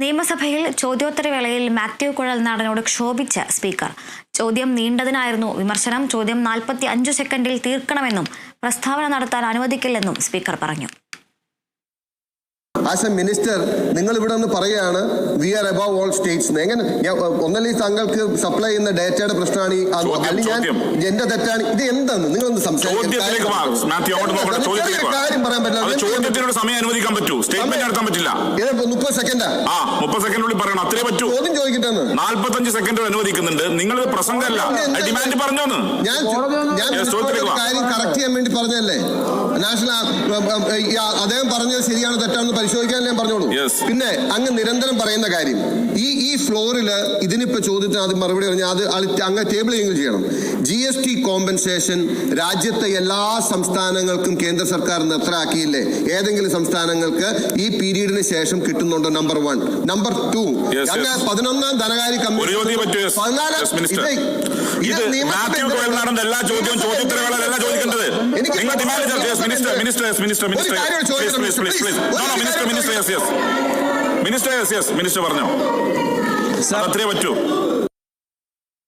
നിയമസഭയിൽ ചോദ്യോത്തരവേളയിൽ മാത്യു കുഴൽ നാടനോട് ക്ഷോഭിച്ച സ്പീക്കർ. ചോദ്യം നീണ്ടതിനായിരുന്നു. വിമർശനം ചോദ്യം നാൽപ്പത്തി അഞ്ചു സെക്കൻഡിൽ തീർക്കണമെന്നും പ്രസ്താവന നടത്താൻ അനുവദിക്കില്ലെന്നും സ്പീക്കർ പറഞ്ഞു. ആസ് എ മിനിസ്റ്റർ നിങ്ങൾ ഇവിടെ നിന്ന് പറയുകയാണ് we are above all states എങ്ങനെ? ഞാൻ ഒന്നല്ലേ താങ്കൾക്ക് സപ്ലൈ ചെയ്യുന്ന ഡേറ്റയുടെ പ്രശ്നമാണ് ഈ അല്ലെങ്കിൽ ഞാൻ. എന്റെ തെറ്റാണ്. ഇത് എന്താണ്? നിങ്ങളൊന്ന് കാര്യം പറയാൻ പറ്റില്ല. സമയം അനുവദിക്കാൻ പറ്റൂ. സ്റ്റേറ്റ്മെന്റ് നടത്താൻ പറ്റില്ല. മുപ്പത് സെക്കൻഡാ ആ? മുപ്പത് സെക്കൻഡിനുള്ളിൽ പറയണം. അത്രേ പറ്റൂ. ചോദ്യം ചോദിക്കട്ടെ നാല്പത്തഞ്ച് സെക്കൻഡ് അനുവദിക്കുന്നുണ്ട്. നിങ്ങൾ പ്രസംഗമല്ല. ഡിമാൻഡ് പറഞ്ഞോന്ന്. ഞാൻ ഞാൻ. കാര്യം കറക്റ്റ് ചെയ്യാൻ വേണ്ടി പറഞ്ഞല്ലേ നാഷണൽ അദ്ദേഹം പറഞ്ഞത് ശരിയാണ് തെറ്റാണെന്ന് പരിശോധിക്കാൻ ഞാൻ പറഞ്ഞോളൂ. പിന്നെ അങ്ങ് നിരന്തരം പറയുന്ന കാര്യം ഈ ഈ ഫ്ലോറിൽ ഇതിനിപ്പോ ചോദ്യത്തിന് ആദ്യം മറുപടി പറഞ്ഞാൽ അത് അങ്ങ് ടേബിൾ എങ്കിലും ചെയ്യണം ജി എസ് ടി കോമ്പൻസേഷൻ രാജ്യത്തെ എല്ലാ സംസ്ഥാനങ്ങൾക്കും കേന്ദ്ര സർക്കാർ നിർത്തലാക്കിയില്ലേ ഏതെങ്കിലും സംസ്ഥാനങ്ങൾക്ക് ഈ പീരീഡിന് ശേഷം കിട്ടുന്നുണ്ടോ നമ്പർ വൺ നമ്പർ ടു. പതിനൊന്നാം ധനകാര്യ കമ്മീഷൻ. പതിനാലാം ഇത് നിയമസഭ എല്ലാ ചോദ്യവും ചോദിക്കേണ്ടത് നിങ്ങൾ demand minister minister minister minister please please please please no no minister minister yes yes minister yes yes minister പറഞ്ഞോ അത് അത്രേ പറ്റൂ.